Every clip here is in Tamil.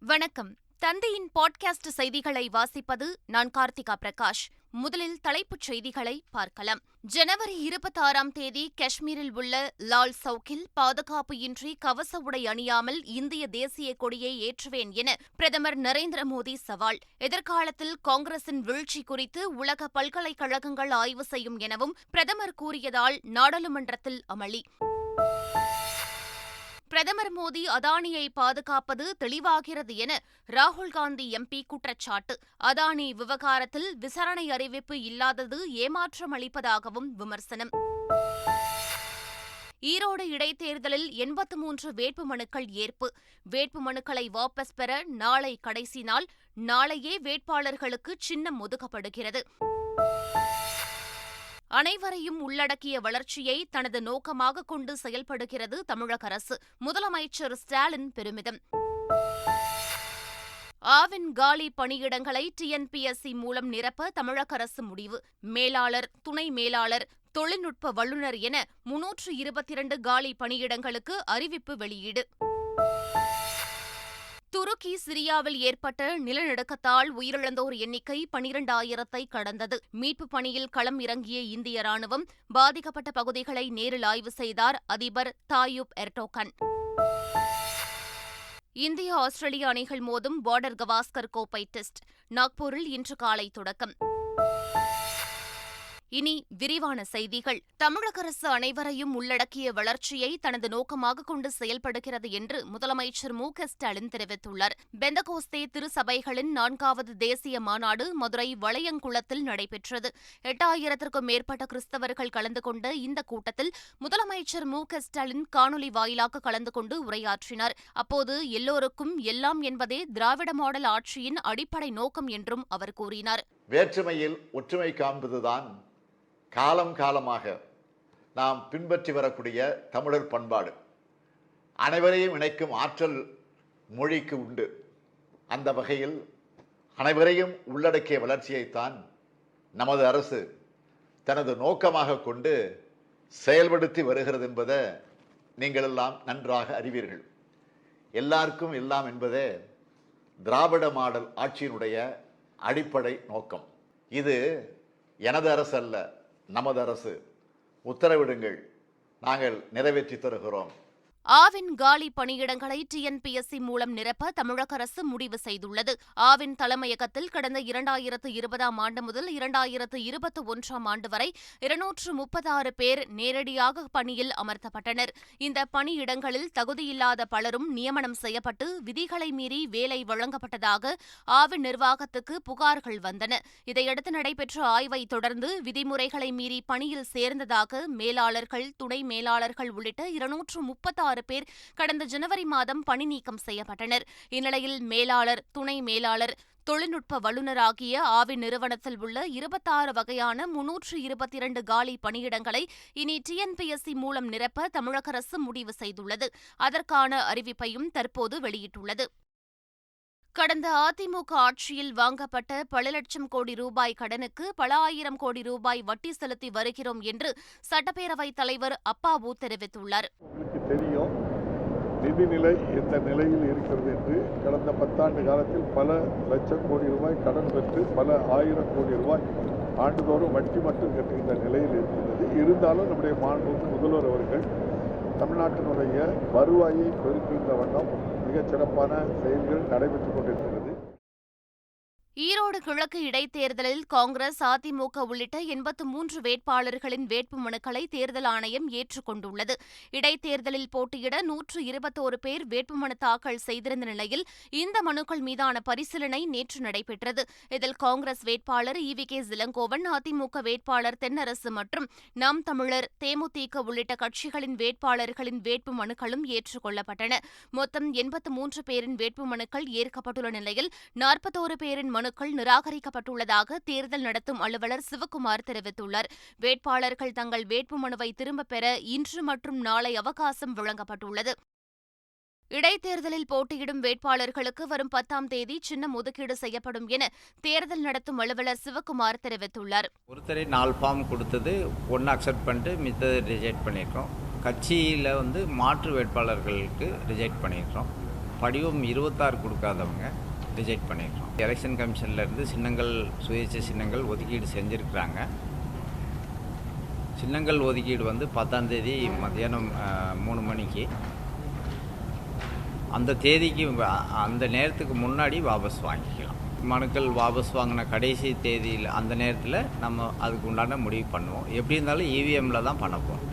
வணக்கம். தந்தையின் பாட்காஸ்ட் செய்திகளை வாசிப்பது நான் கார்த்திகா பிரகாஷ். முதலில் தலைப்புச் செய்திகளை பார்க்கலாம். ஜனவரி இருபத்தாறாம் தேதி காஷ்மீரில் உள்ள லால் சவுக்கில் பாதுகாப்பு இன்றி கவச உடை அணியாமல் இந்திய தேசிய கொடியை ஏற்றுவேன் என பிரதமர் நரேந்திர மோடி சவால். எதிர்காலத்தில் காங்கிரசின் வீழ்ச்சி குறித்து உலக பல்கலைக்கழகங்கள் ஆய்வு செய்யும் எனவும் பிரதமர் கூறியதால் நாடாளுமன்றத்தில் அமளி. பிரதமர் மோடி அதானியை பாதுகாப்பது தெளிவாகிறது என ராகுல் காந்தி எம்பி குற்றச்சாட்டு. அதானி விவகாரத்தில் விசாரணை அறிவிப்பு இல்லாதது ஏமாற்றம் அளிப்பதாகவும் விமர்சனம். ஈரோடு இடைத்தேர்தலில் எண்பத்து மூன்று வேட்புமனுக்கள் ஏற்பு. வேட்புமனுக்களை வாபஸ் பெற நாளை கடைசி நாள். நாளையே வேட்பாளர்களுக்கு சின்னம் ஒதுக்கப்படுகிறது. அனைவரையும் உள்ளடக்கிய வளர்ச்சியை தனது நோக்கமாக கொண்டு செயல்படுகிறது தமிழக அரசு. முதலமைச்சர் ஸ்டாலின் பெருமிதம். ஆவின் காலி பணியிடங்களை டிஎன்பிஎஸ்சி மூலம் நிரப்ப தமிழக அரசு முடிவு. மேலாளர் துணை மேலாளர் தொழில்நுட்ப வல்லுநர் என முன்னூற்று இருபத்தி இரண்டு காலி பணியிடங்களுக்கு அறிவிப்பு வெளியீடு. துருக்கி சிரியாவில் ஏற்பட்ட நிலநடுக்கத்தால் உயிரிழந்தோர் எண்ணிக்கை பனிரெண்டாயிரத்தை கடந்தது. மீட்பு பணியில் களம் இறங்கிய இந்திய ராணுவம் பாதிக்கப்பட்ட பகுதிகளை நேரில் ஆய்வு செய்தார் அதிபர் தாயூப் எர்டோகன். இந்திய ஆஸ்திரேலிய அணிகள் மோதும் பார்டர் கவாஸ்கர் கோப்பை டெஸ்ட். நாக்பூரில் இன்று காலை தொடக்கம். இனி விரிவான செய்திகள். தமிழக அரசு அனைவரையும் உள்ளடக்கிய வளர்ச்சியை தனது நோக்கமாக கொண்டு செயல்படுகிறது என்று முதலமைச்சர் மு க ஸ்டாலின் தெரிவித்துள்ளார். பெந்தகோஸ்தே திருசபைகளின் நான்காவது தேசிய மாநாடு மதுரை வளையங்குளத்தில் நடைபெற்றது. எட்டாயிரத்திற்கும் மேற்பட்ட கிறிஸ்தவர்கள் கலந்து கொண்ட இந்த கூட்டத்தில் முதலமைச்சர் மு க ஸ்டாலின் காணொலி வாயிலாக கலந்து கொண்டு உரையாற்றினார். அப்போது எல்லோருக்கும் எல்லாம் என்பதே திராவிட மாடல் ஆட்சியின் அடிப்படை நோக்கம் என்றும் அவர் கூறினார். வேற்றுமையில் ஒற்றுமை காண்பதுதான் காலம் காலமாக நாம் பின்பற்றி வரக்கூடிய தமிழர் பண்பாடு. அனைவரையும் இணைக்கும் ஆற்றல் மொழிக்கு உண்டு. அந்த வகையில் அனைவரையும் உள்ளடக்கிய வளர்ச்சியைத்தான் நமது அரசு தனது நோக்கமாக கொண்டு செயல்படுத்தி வருகிறது என்பதை நீங்கள் எல்லாம் நன்றாக அறிவீர்கள். எல்லாருக்கும் எல்லாம் என்பதே திராவிட மாடல் ஆட்சியினுடைய அடிப்படை நோக்கம். இது எனது அரசு அல்ல நமது அரசு உத்தரவிடுங்கள். நாங்கள் நிறைவேற்றி தருகிறோம். ஆவின் காலி பணியிடங்களை டிஎன்பிஎஸ்சி மூலம் நிரப்ப தமிழக அரசு முடிவு செய்துள்ளது. ஆவின் தலைமையகத்தில் கடந்த இரண்டாயிரத்து இருபதாம் ஆண்டு முதல் இரண்டாயிரத்து இருபத்தி ஒன்றாம் ஆண்டு வரை இருநூற்று முப்பத்தாறு பேர் நேரடியாக பணியில் அமர்த்தப்பட்டனர். இந்த பணியிடங்களில் தகுதியில்லாத பலரும் நியமனம் செய்யப்பட்டு விதிகளை மீறி வேலை வழங்கப்பட்டதாக ஆவின் நிர்வாகத்துக்கு புகார்கள் வந்தன. இதையடுத்து நடைபெற்ற ஆய்வை தொடர்ந்து விதிமுறைகளை மீறி பணியில் சேர்ந்ததாக மேலாளர்கள் துணை மேலாளர்கள் உள்ளிட்ட இருநூற்று முப்பத்தாறு ஆறு பேர் கடந்த ஜனவரி மாதம் பணி நீக்கம் செய்யப்பட்டனர். இந்நிலையில் மேலாளர் துணை மேலாளர் தொழில்நுட்ப வல்லுநர் ஆகிய ஆவி நிறுவனத்தில் உள்ள இருபத்தாறு வகையான முன்னூற்று இருபத்தி இரண்டு காலி பணியிடங்களை இனி டிஎன்பிஎஸ்சி மூலம் நிரப்ப தமிழக அரசு முடிவு செய்துள்ளது. அதற்கான அறிவிப்பையும் தற்போது வெளியிட்டுள்ளது. கடந்த அதிமுக ஆட்சியில் வாங்கப்பட்ட பல லட்சம் கோடி ரூபாய் கடனுக்கு பல ஆயிரம் கோடி ரூபாய் வட்டி செலுத்தி வருகிறோம் என்று சட்டப்பேரவைத் தலைவர் அப்பாவு தெரிவித்துள்ளார். தெரியும் நிதிநிலை எந்த நிலையில் இருக்கிறது என்று கடந்த பத்தாண்டு காலத்தில் பல லட்சம் கோடி ரூபாய் கடன் பெற்று பல ஆயிரம் கோடி ரூபாய் ஆண்டுதோறும் வட்டி மட்டும் கட்டுகின்ற நிலையில் இருக்கிறது இருந்தாலும் நம்முடைய மாண்பு முதல்வர் அவர்கள் தமிழ்நாட்டினுடைய வருவாயை பெருக்குகின்ற வண்ணம் மிகச் சிறப்பான செயல்கள் நடைபெற்றுக் கொண்டிருக்கிறது. ஈரோடு கிழக்கு இடைத்தேர்தலில் காங்கிரஸ் அதிமுக உள்ளிட்ட எண்பத்து மூன்று வேட்பாளர்களின் வேட்புமனுக்களை தேர்தல் ஆணையம் ஏற்றுக்கொண்டுள்ளது. இடைத்தேர்தலில் போட்டியிட நூற்று இருபத்தோரு பேர் வேட்புமனு தாக்கல் செய்திருந்த நிலையில் இந்த மனுக்கள் மீதான பரிசீலனை நேற்று நடைபெற்றது. இதில் காங்கிரஸ் வேட்பாளர் இ வி கே இளங்கோவன் அதிமுக வேட்பாளர் தென்னரசு மற்றும் நாம் தமிழர் தேமுதிக உள்ளிட்ட கட்சிகளின் வேட்பாளர்களின் வேட்புமனுக்களும் ஏற்றுக்கொள்ளப்பட்டன. மொத்தம் எண்பத்து மூன்று பேரின் வேட்புமனுக்கள் ஏற்கப்பட்டுள்ள நிலையில் நாற்பத்தோரு பேரின் மனு மனுக்கள் நிராகரிக்கப்பட்டுள்ளதாக தேர்தல் நடத்தும் அலுவலர் சிவக்குமார் தெரிவித்துள்ளார். வேட்பாளர்கள் தங்கள் வேட்புமனுவை திரும்பப் பெற இன்று மற்றும் நாளை அவகாசம் வழங்கப்பட்டுள்ளது. இடைத்தேர்தலில் போட்டியிடும் வேட்பாளர்களுக்கு வரும் பத்தாம் தேதி சின்னம் ஒதுக்கீடு செய்யப்படும் என தேர்தல் நடத்தும் அலுவலர் சிவக்குமார் தெரிவித்துள்ளார். ஒருத்தரை நாலு ஃபார்ம் கொடுத்தது ஒன்று அக்செப்ட் பண்ணிட்டு மித்தது ரிஜெக்ட் பண்ணியிருக்கோம். கட்சியில் வந்து மாற்று வேட்பாளர்களுக்கு ரிஜெக்ட் பண்ணியிருக்கோம். படிவம் இருபத்தாறு கொடுக்காதவங்க. ரிஜெக்ட் பண்ணியிருக்கோம் எலெக்ஷன் கமிஷன்லேருந்து சின்னங்கள் சுயேட்சை சின்னங்கள் ஒதுக்கீடு செஞ்சுருக்குறாங்க. சின்னங்கள் ஒதுக்கீடு வந்து பத்தாம் தேதி மத்தியானம் மூணு மணிக்கு. அந்த தேதிக்கு அந்த நேரத்துக்கு முன்னாடி வாபஸ் வாங்கிக்கலாம். மனுக்கள் வாபஸ் வாங்கின கடைசி தேதியில் அந்த நேரத்தில் நம்ம அதுக்கு உண்டான முடிவு பண்ணுவோம். எப்படி இருந்தாலும் இவிஎம்மில் தான் பண்ண போகிறோம்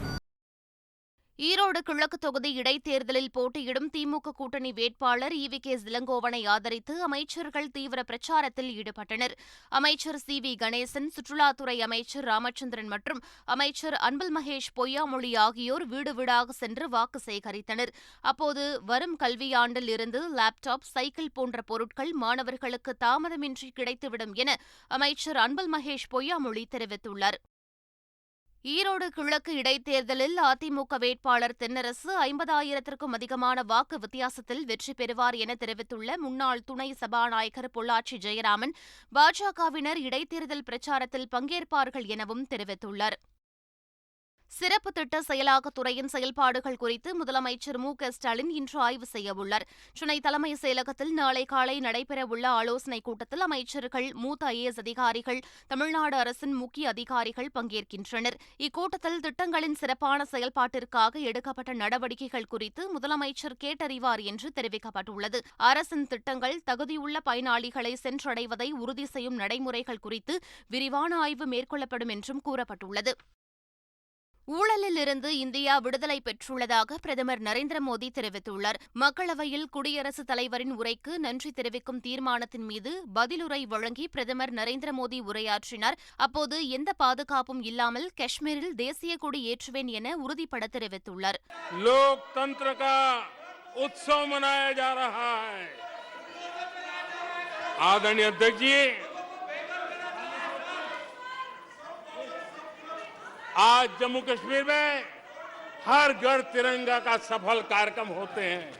ஈரோடு கிழக்கு தொகுதி இடைத்தேர்தலில் போட்டியிடும் திமுக கூட்டணி வேட்பாளர் ஈவி கே. இளங்கோவனை ஆதரித்து அமைச்சர்கள் தீவிர பிரச்சாரத்தில் ஈடுபட்டனர். அமைச்சர் சி. வி. கணேசன் சுற்றுலாத்துறை அமைச்சர் ராமச்சந்திரன் மற்றும் அமைச்சர் அன்பில் மகேஷ் பொய்யாமொழி ஆகியோர் வீடு வீடாக சென்று வாக்கு சேகரித்தனர். அப்போது வரும் கல்வியாண்டில் இருந்து லேப்டாப் சைக்கிள் போன்ற பொருட்கள் மாணவர்களுக்கு தாமதமின்றி கிடைத்துவிடும் என அமைச்சர் அன்பில் மகேஷ் பொய்யாமொழி தெரிவித்துள்ளார். ஈரோடு கிழக்கு இடைத்தேர்தலில் அதிமுக வேட்பாளர் தென்னரசு ஐம்பதாயிரத்திற்கும் அதிகமான வாக்கு வித்தியாசத்தில் வெற்றி பெறுவார் என தெரிவித்துள்ள முன்னாள் துணை சபாநாயகர் பொள்ளாச்சி ஜெயராமன் பாஜகவினர் இடைத்தேர்தல் பிரச்சாரத்தில் பங்கேற்பார்கள் எனவும் தெரிவித்துள்ளார். சிறப்பு திட்ட செயலாக்கத்துறையின் செயல்பாடுகள் குறித்து முதலமைச்சர் மு க ஸ்டாலின் இன்று ஆய்வு செய்யவுள்ளார் சென்னை தலைமைச் செயலகத்தில் நாளை காலை நடைபெறவுள்ள ஆலோசனைக் கூட்டத்தில் அமைச்சர்கள் மூத்த ஐஏஎஸ் அதிகாரிகள் தமிழ்நாடு அரசின் முக்கிய அதிகாரிகள் பங்கேற்கின்றனர். இக்கூட்டத்தில் திட்டங்களின் சிறப்பான செயல்பாட்டிற்காக எடுக்கப்பட்ட நடவடிக்கைகள் குறித்து முதலமைச்சர் கேட்டறிவார் என்று தெரிவிக்கப்பட்டுள்ளது. அரசின் திட்டங்கள் தகுதியுள்ள பயனாளிகளை சென்றடைவதை உறுதி செய்யும் நடைமுறைகள் குறித்து விரிவான ஆய்வு மேற்கொள்ளப்படும் என்றும் கூறப்பட்டுள்ளது. ஊழலில் இருந்து இந்தியா விடுதலை பெற்றுள்ளதாக பிரதமர் நரேந்திர மோடி தெரிவித்துள்ளார் மக்களவையில் குடியரசுத் தலைவரின் உரைக்கு நன்றி தெரிவிக்கும் தீர்மானத்தின் மீது பதிலுரை வழங்கி பிரதமர் நரேந்திர மோடி உரையாற்றினார் அப்போது எந்த பாதுகாப்பும் இல்லாமல் காஷ்மீரில் தேசிய கொடி ஏற்றுவேன் என உறுதிபட தெரிவித்துள்ளார் लोकतंत्र का उत्सव मनाया जा रहा है आदरणीय अध्यक्ष जी आज जम्मू कश्मीर में हर घर तिरंगा का सफल कार्यक्रम होते हैं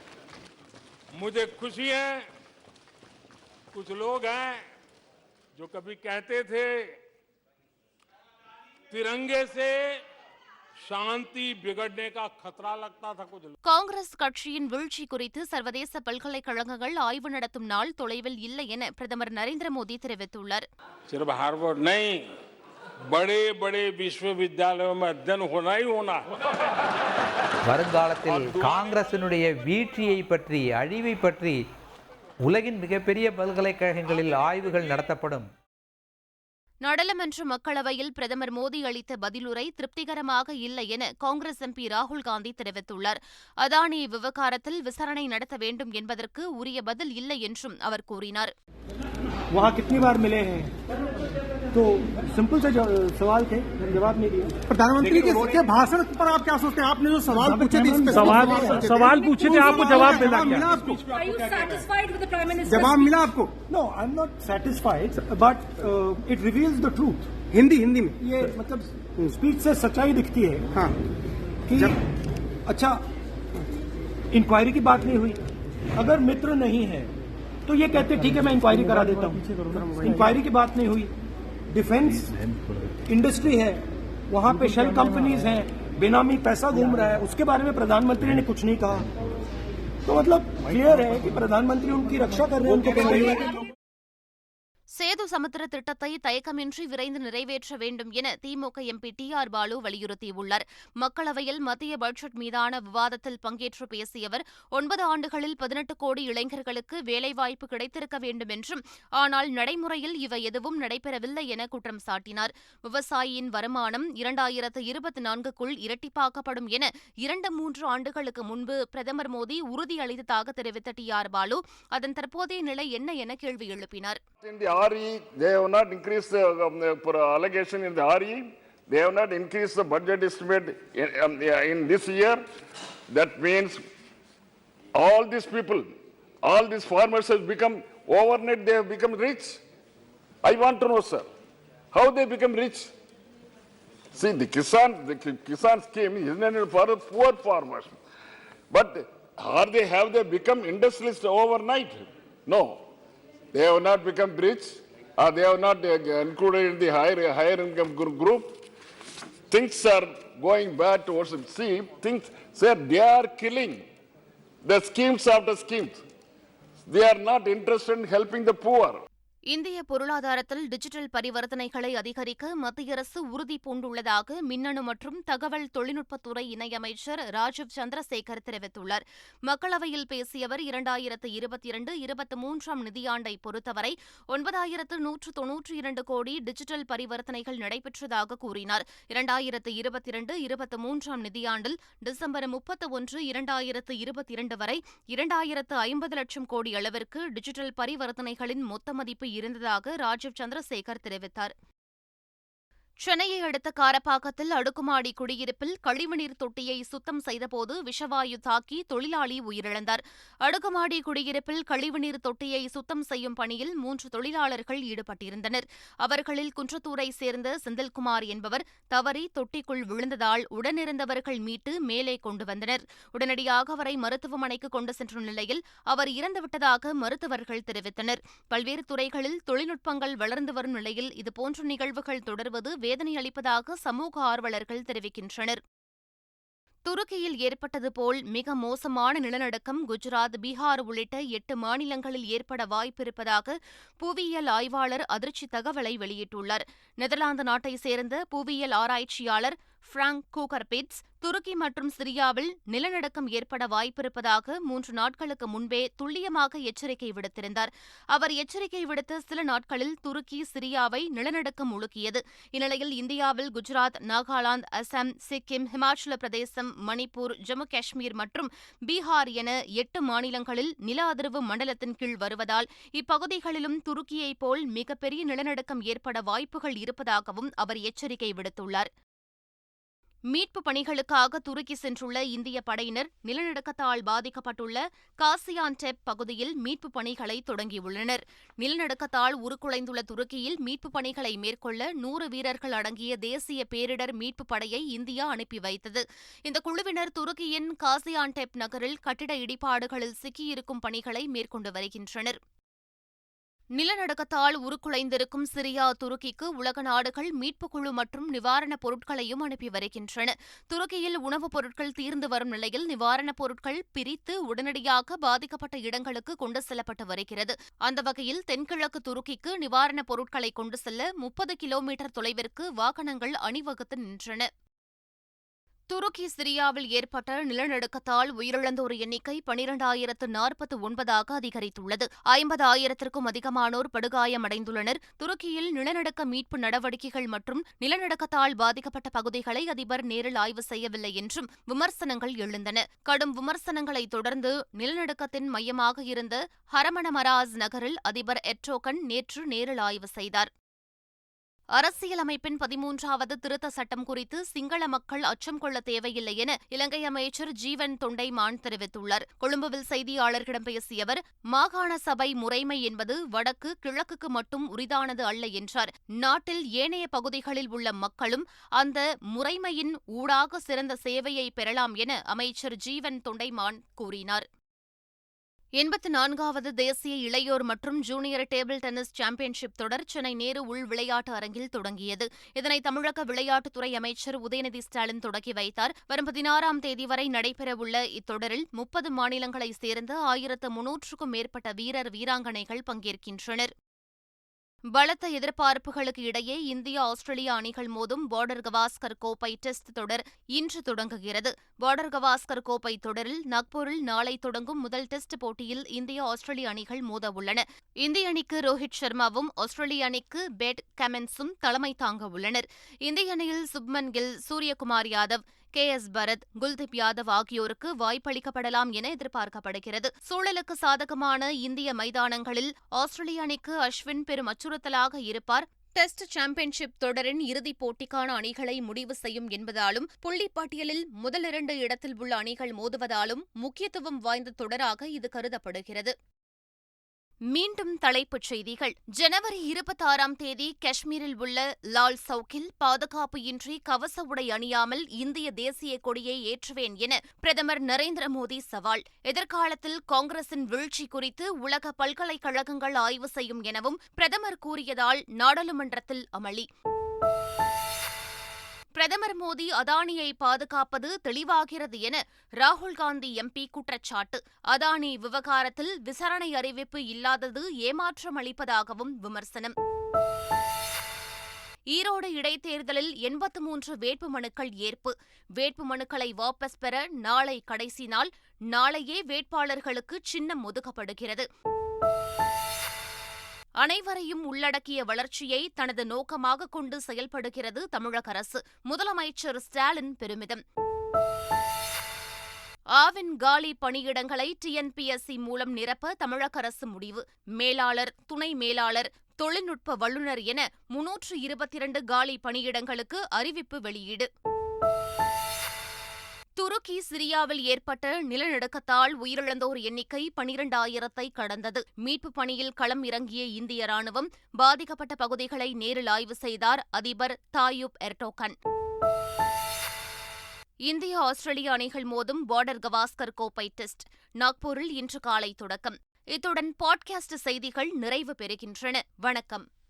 मुझे खुशी है कुछ लोग हैं जो कभी कहते थे तिरंगे से शांति बिगड़ने का खतरा लगता था कुछ காங்கிரஸ் கட்சியின் வீழ்ச்சி குறித்து சர்வதேச பல்கலைக்கழகங்கள் ஆய்வு நடத்தும் நாள் தொலைவில் இல்லை என பிரதமர் நரேந்திர மோடி தெரிவித்துள்ளார் படே படே விஸ்வவித்யாலயம் அத்தன் ஹுனாய் ஹுனா வருங்காலத்தில் காங்கிரசினுடைய வீழ்ச்சியை பற்றி அழிவை பற்றி உலகின் மிகப்பெரிய பல்கலைக்கழகங்களில் ஆய்வுகள் நடத்தப்படும். நாடாளுமன்ற மக்களவையில் பிரதமர் மோடி அளித்த பதிலுரை திருப்திகரமாக இல்லை என காங்கிரஸ் எம்பி ராகுல் காந்தி தெரிவித்துள்ளார். அதானி விவகாரத்தில் விசாரணை நடத்த வேண்டும் என்பதற்கு உரிய பதில் இல்லை என்றும் அவர் கூறினார். तो सिंपल से सवाल थे जवाब नहीं दिया। प्रधानमंत्री के, के भाषण पर आप क्या सोचते हैं? आपने जो सवाल पूछे थे सवाल सवाल पूछे थे आपको जवाब मिला मिला आपको? जवाब मिला आपको? No I am not satisfied but it reveals the truth Hindi Hindi में। ये मतलब स्पीच से सच्चाई दिखती है हाँ। कि अच्छा इंक्वायरी की बात नहीं हुई। अगर मित्र नहीं है तो ये कहते ठीक है मैं इंक्वायरी करा देता हूँ। इंक्वायरी की बात नहीं हुई। डिफेंस इंडस्ट्री है वहाँ पे शेल कंपनीज़ हैं बेनामी पैसा घूम रहा है उसके बारे में प्रधानमंत्री ने कुछ नहीं कहा। तो मतलब क्लियर है कि प्रधानमंत्री उनकी रक्षा कर रहे हैं उनको சேது சமுத்திர திட்டத்தை தயக்கமின்றி விரைந்து நிறைவேற்ற வேண்டும் என திமுக எம்பி டி ஆர் பாலு வலியுறுத்தியுள்ளார். மக்களவையில் மத்திய பட்ஜெட் மீதான விவாதத்தில் பங்கேற்று பேசிய அவர் ஒன்பது ஆண்டுகளில் பதினெட்டு கோடி இளைஞர்களுக்கு வேலைவாய்ப்பு கிடைத்திருக்க வேண்டும் என்றும் ஆனால் நடைமுறையில் இவை எதுவும் நடைபெறவில்லை என குற்றம் சாட்டினார். விவசாயியின் வருமானம் இரண்டாயிரத்து இருபத்தி நான்குக்குள் இரட்டிப்பாக்கப்படும் என இரண்டு மூன்று ஆண்டுகளுக்கு முன்பு பிரதமர் மோடி உறுதியளித்ததாக தெரிவித்த டி ஆர் பாலு அதன் தற்போதைய நிலை என்ன என கேள்வி எழுப்பினார். RE, they have not increased the, um, for allocation in the RE. They have not increased the budget estimate in, um, in this year. That means all these people, all these farmers have become overnight. They have become rich. I want to know, sir, how they become rich. See, the Kisan, the Ki- Kisan scheme is not for the poor farmers. But are they, have they become industrialists overnight? No. They have not become rich, or they have not uh, included in the higher, higher income group. Things are going bad towards them. See, things, sir, they are killing the schemes after schemes. They are not interested in helping the poor. இந்திய பொருளாதாரத்தில் டிஜிட்டல் பரிவர்த்தனைகளை அதிகரிக்க மத்திய அரசு உறுதி பூண்டுள்ளதாக மின்னணு மற்றும் தகவல் தொழில்நுட்பத்துறை இணையமைச்சர் ராஜீவ் சந்திரசேகர் தெரிவித்துள்ளார். மக்களவையில் பேசிய அவர் இரண்டாயிரத்து இருபத்தி இரண்டு இருபத்தி மூன்றாம் நிதியாண்டை பொறுத்தவரை ஒன்பதாயிரத்து நூற்று தொன்னூற்றி இரண்டு கோடி டிஜிட்டல் பரிவர்த்தனைகள் நடைபெற்றதாக கூறினார். இரண்டாயிரத்து இருபத்தி இரண்டு இருபத்தி மூன்றாம் நிதியாண்டில் டிசம்பர் முப்பத்தி ஒன்று இரண்டாயிரத்து இருபத்தி இரண்டு வரை இரண்டாயிரத்து ஐம்பது லட்சம் கோடி அளவிற்கு டிஜிட்டல் பரிவர்த்தனைகளின் மொத்த மதிப்பு இருந்ததாக ராஜீவ் சந்திரசேகர் தெரிவித்தார். சென்னையை அடுத்த காரப்பாக்கத்தில் அடுக்குமாடி குடியிருப்பில் கழிவுநீர் தொட்டியை சுத்தம் செய்தபோது விஷவாயு தாக்கி தொழிலாளி உயிரிழந்தார். அடுக்குமாடி குடியிருப்பில் கழிவுநீர் தொட்டியை சுத்தம் செய்யும் பணியில் மூன்று தொழிலாளர்கள் ஈடுபட்டிருந்தனர். அவர்களில் குன்றத்தூரை சேர்ந்த செந்தில்குமார் என்பவர் தவறி தொட்டிக்குள் விழுந்ததால் உடனிருந்தவர்கள் மீட்டு மேலே கொண்டு வந்தனர். உடனடியாக அவரை மருத்துவமனைக்கு கொண்டு சென்ற நிலையில் அவர் இறந்துவிட்டதாக மருத்துவர்கள் தெரிவித்தனர். பல்வேறு துறைகளில் தொழில்நுட்பங்கள் வளர்ந்து வரும் நிலையில் இதுபோன்ற நிகழ்வுகள் தொடர்வது வேதனை அளிப்பதாக சமூக ஆர்வலர்கள் தெரிவிக்கின்றனர். துருக்கியில் ஏற்பட்டது போல் மிக மோசமான நிலநடுக்கம் குஜராத் பீகார் உள்ளிட்ட எட்டு மாநிலங்களில் ஏற்பட வாய்ப்பிருப்பதாக புவியியல் ஆய்வாளர் அதிர்ச்சி தகவலை வெளியிட்டுள்ளார். நெதர்லாந்து நாட்டைச் சேர்ந்த புவியியல் ஆராய்ச்சியாளர் பிராங்க் கூகர்பிட்ஸ் துருக்கி மற்றும் சிரியாவில் நிலநடுக்கம் ஏற்பட வாய்ப்பிருப்பதாக மூன்று நாட்களுக்கு முன்பே துல்லியமாக எச்சரிக்கை விடுத்திருந்தார். அவர் எச்சரிக்கை விடுத்த சில நாட்களில் துருக்கி சிரியாவை நிலநடுக்கம் உலுக்கியது இந்நிலையில் இந்தியாவில் குஜராத் நாகாலாந்து அசாம் சிக்கிம் ஹிமாச்சல பிரதேசம் மணிப்பூர் ஜம்மு காஷ்மீர் மற்றும் பீகார் என எட்டு மாநிலங்களில் நில அதிர்வு மண்டலத்தின் கீழ் வருவதால் இப்பகுதிகளிலும் துருக்கியைப் போல் மிகப்பெரிய நிலநடுக்கம் ஏற்பட வாய்ப்புகள் இருப்பதாகவும் அவர் எச்சரிக்கை விடுத்துள்ளார். மீட்பு பணிகளுக்காக துருக்கி சென்றுள்ள இந்திய படையினர் நிலநடுக்கத்தால் பாதிக்கப்பட்டுள்ள காசியான்டெப் பகுதியில் மீட்பு பணிகளை தொடங்கியுள்ளனர். நிலநடுக்கத்தால் உருக்குலைந்துள்ள துருக்கியில் மீட்பு பணிகளை மேற்கொள்ள நூறு வீரர்கள் அடங்கிய தேசிய பேரிடர் மீட்பு படையை இந்தியா அனுப்பி வைத்தது. இந்த குழுவினர் துருக்கியின் காசியான்டெப் நகரில் கட்டிட இடிபாடுகளில் சிக்கியிருக்கும் பணிகளை மேற்கொண்டு வருகின்றனர். நிலநடுக்கத்தால் உருக்குலைந்திருக்கும் சிரியா துருக்கிக்கு உலக நாடுகள் மீட்புக் குழு மற்றும் நிவாரணப் பொருட்களையும் அனுப்பி வருகின்றன. துருக்கியில் உணவுப் பொருட்கள் தீர்ந்து வரும் நிலையில் நிவாரணப் பொருட்கள் பிரித்து உடனடியாக பாதிக்கப்பட்ட இடங்களுக்கு கொண்டு செல்லப்பட்டு வருகிறது. அந்த வகையில் தென்கிழக்கு துருக்கிக்கு நிவாரணப் பொருட்களை கொண்டு செல்ல முப்பது கிலோமீட்டர் தொலைவிற்கு வாகனங்கள் அணிவகுத்து நின்றன. துருக்கி சிரியாவில் ஏற்பட்ட நிலநடுக்கத்தால் உயிரிழந்தோர் எண்ணிக்கை பனிரெண்டாயிரத்து நாற்பத்து ஒன்பதாக அதிகரித்துள்ளது. ஐம்பது ஆயிரத்திற்கும் அதிகமானோர் படுகாயமடைந்துள்ளனர். துருக்கியில் நிலநடுக்க மீட்பு நடவடிக்கைகள் மற்றும் நிலநடுக்கத்தால் பாதிக்கப்பட்ட பகுதிகளை அதிபர் நேரில் ஆய்வு செய்யவில்லை என்றும் விமர்சனங்கள் எழுந்தன. கடும் விமர்சனங்களை தொடர்ந்து நிலநடுக்கத்தின் மையமாக இருந்த ஹரமணமராஸ் நகரில் அதிபர் எட்ரோகன் நேற்று நேரில் ஆய்வு செய்தார். அரசியலமைப்பின் பதிமூன்றாவது திருத்த சட்டம் குறித்து சிங்கள மக்கள் அச்சம் கொள்ள தேவையில்லை என இலங்கை அமைச்சர் ஜீவன் தொண்டைமான் தெரிவித்துள்ளார். கொழும்புவில் செய்தியாளர்களிடம் பேசிய அவர் மாகாண சபை முறைமை என்பது வடக்கு கிழக்குக்கு மட்டும் உரிதானது அல்ல என்றார். நாட்டில் ஏனைய பகுதிகளில் உள்ள மக்களும் அந்த முறைமையின் ஊடாக சிறந்த சேவையை பெறலாம் என அமைச்சர் ஜீவன் தொண்டைமான் கூறினார். எண்பத்தி நான்காவது தேசிய இளையோர் மற்றும் ஜூனியர் டேபிள் டென்னிஸ் சாம்பியன்ஷிப் தொடர் சென்னை நேரு உள் விளையாட்டு அரங்கில் தொடங்கியது. இதனை தமிழக விளையாட்டுத்துறை அமைச்சர் உதயநிதி ஸ்டாலின் தொடங்கி வைத்தார். வரும் பதினாறாம் தேதி வரை நடைபெறவுள்ள இத்தொடரில் முப்பது மாநிலங்களைச் சேர்ந்த ஆயிரத்து முன்னூற்றுக்கும் மேற்பட்ட வீரர் வீராங்கனைகள் பங்கேற்கின்றனர். பலத்த எதிர்பார்ப்புகளுக்கு இடையே இந்தியா ஆஸ்திரேலியா அணிகள் மோதும் பார்டர் கவாஸ்கர் கோப்பை டெஸ்ட் தொடர் இன்று தொடங்குகிறது. பார்டர் கவாஸ்கர் கோப்பை தொடரில் நாக்பூரில் நாளை தொடங்கும் முதல் டெஸ்ட் போட்டியில் இந்தியா ஆஸ்திரேலிய அணிகள் மோத உள்ளன. இந்திய அணிக்கு ரோஹித் சர்மாவும் ஆஸ்திரேலிய அணிக்கு பேட் கமென்ஸும் தலைமை தாங்க உள்ளனர். இந்திய அணியில் சுப்மன் கில் சூரியகுமார் யாதவ் கே. எஸ். பரத் குல்தீப் யாதவ் ஆகியோருக்கு வாய்ப்பளிக்கப்படலாம் என எதிர்பார்க்கப்படுகிறது. சூழலுக்கு சாதகமான இந்திய மைதானங்களில் ஆஸ்திரேலிய அணிக்கு அஸ்வின் பெரும் அச்சுறுத்தலாக இருப்பார். டெஸ்ட் சாம்பியன்ஷிப் தொடரின் இறுதிப் போட்டிக்கான அணிகளை முடிவு செய்யும் என்பதாலும் புள்ளிப்பட்டியலில் முதலிரண்டு இடத்தில் உள்ள அணிகள் மோதுவதாலும் முக்கியத்துவம் வாய்ந்த தொடராக இது கருதப்படுகிறது. மீண்டும் தலைப்புச் செய்திகள். ஜனவரி இருபத்தாறாம் தேதி காஷ்மீரில் உள்ள லால் சவுக்கில் பாதுகாப்பு இன்றி கவச உடை அணியாமல் இந்திய தேசிய கொடியை ஏற்றுவேன் என பிரதமர் நரேந்திர மோடி சவால். எதிர்காலத்தில் காங்கிரசின் வீழ்ச்சி குறித்து உலக பல்கலைக்கழகங்கள் ஆய்வு செய்யும் எனவும் பிரதமர் கூறியதால் நாடாளுமன்றத்தில் அமளி. பிரதமர் மோடி அதானியை பாதுகாப்பது தெளிவாகிறது என ராகுல் காந்தி எம்பி குற்றச்சாட்டு. அதானி விவகாரத்தில் விசாரணை அறிவிப்பு இல்லாதது ஏமாற்றம் அளிப்பதாகவும் விமர்சனம். ஈரோடு இடைத்தேர்தலில் எண்பத்து மூன்று வேட்புமனுக்கள் ஏற்பு. வேட்புமனுக்களை வாபஸ் பெற நாளை கடைசி நாள். நாளையே வேட்பாளர்களுக்கு சின்னம் ஒதுக்கப்படுகிறது. அனைவரையும் உள்ளடக்கிய வளர்ச்சியை தனது நோக்கமாக கொண்டு செயல்படுகிறது தமிழக அரசு. முதலமைச்சர் ஸ்டாலின் பெருமிதம். ஆவின் காலி பணியிடங்களை டிஎன்பிஎஸ்சி மூலம் நிரப்ப தமிழக அரசு முடிவு. மேலாளர் துணை மேலாளர் தொழில்நுட்ப வல்லுநர் என முன்னூற்று இருபத்தி இரண்டு காலி பணியிடங்களுக்கு அறிவிப்பு வெளியீடு. துருக்கி சிரியாவில் ஏற்பட்ட நிலநடுக்கத்தால் உயிரிழந்தோர் எண்ணிக்கை பனிரெண்டாயிரத்தை கடந்தது. மீட்புப் பணியில் களம் இறங்கிய இந்திய ராணுவம் பாதிக்கப்பட்ட பகுதிகளை நேரில் ஆய்வு செய்தார் அதிபர் தாயூப் எர்டோகன். இந்திய ஆஸ்திரேலிய அணிகள் மோதும் பார்டர் கவாஸ்கர் கோப்பை டெஸ்ட். நாக்பூரில் இன்று காலை தொடக்கம். இத்துடன் பாட்காஸ்ட் செய்திகள் நிறைவு பெறுகின்றன. வணக்கம்.